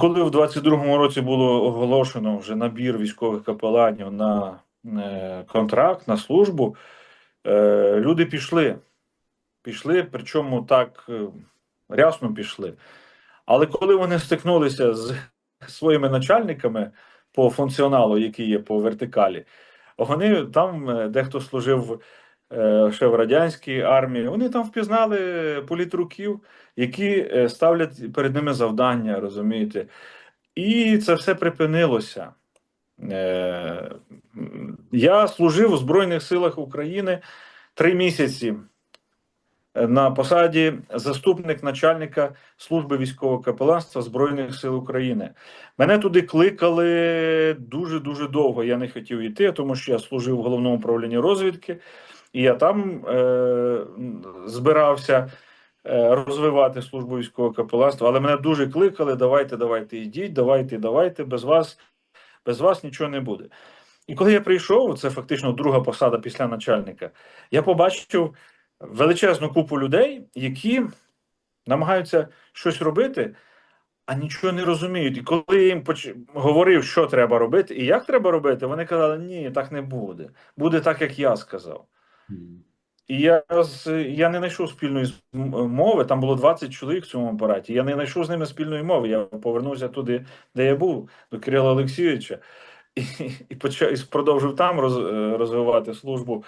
Коли в 22-му році було оголошено вже набір військових капеланів на е, контракт, на службу, е, люди пішли. Пішли, причому так е, рясно пішли. Але коли вони стикнулися з своїми начальниками по функціоналу, який є по вертикалі, вони там дехто служив ще в радянській армії, вони там впізнали політруків, які е, ставлять перед ними завдання, розумієте. І це все припинилося. Е, Я служив у Збройних силах України три місяці е, на посаді заступник начальника служби військового капеланства Збройних сил України. Мене туди кликали дуже дуже довго. Я не хотів йти, тому що я служив в головному управлінні розвідки, і я там е, збирався е, розвивати службу військового капеланства. Але мене дуже кликали: давайте, давайте, йдіть, давайте, давайте, без вас, без вас нічого не буде. І коли я прийшов, це фактично друга посада після начальника, я побачив величезну купу людей, які намагаються щось робити, а нічого не розуміють. І коли я їм поч... говорив, що треба робити і як треба робити, вони казали: ні, так не буде. Буде так, як я сказав. І я, я не знайшов спільної мови. Там було 20 чоловік в цьому апараті. Я не знайшов з ними спільної мови. Я повернувся туди, де я був, до Кирила Олексійовича, і, і почав і продовжив там роз, е, розвивати службу.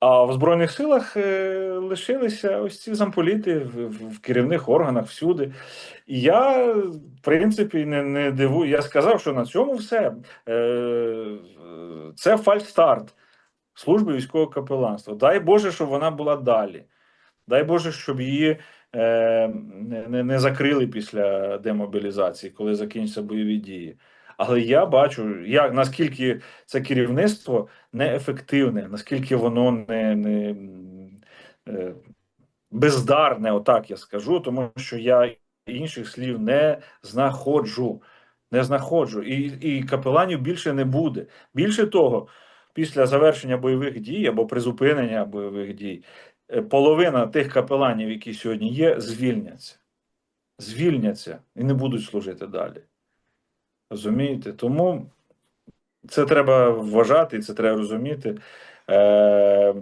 А в Збройних силах е, лишилися ось ці замполіти в, в, керівних органах всюди. І я, в принципі, не, не дивую. Я сказав, що на цьому все. Е, це фальстарт служби військового капеланства. Дай Боже, щоб вона була далі. Дай Боже, щоб її е, не, не- закрили після демобілізації, коли закінчаться бойові дії. Але я бачу, як наскільки це керівництво неефективне, наскільки воно не, не е, бездарне, отак я скажу, тому що я інших слів не знаходжу. Не знаходжу. І, і капеланів більше не буде. Більше того, після завершення бойових дій або призупинення бойових дій, е, половина тих капеланів, які сьогодні є, звільняться. Звільняться і не будуть служити далі. Розумієте? Тому це треба вважати, і це треба розуміти. Е, е,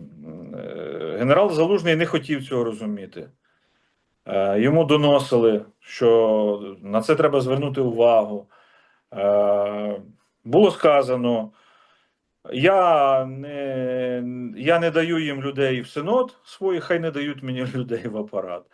генерал Залужний не хотів цього розуміти. Е, йому доносили, що на це треба звернути увагу. Е, було сказано, я не, я не даю їм людей в синод своїх, хай не дають мені людей в апарат.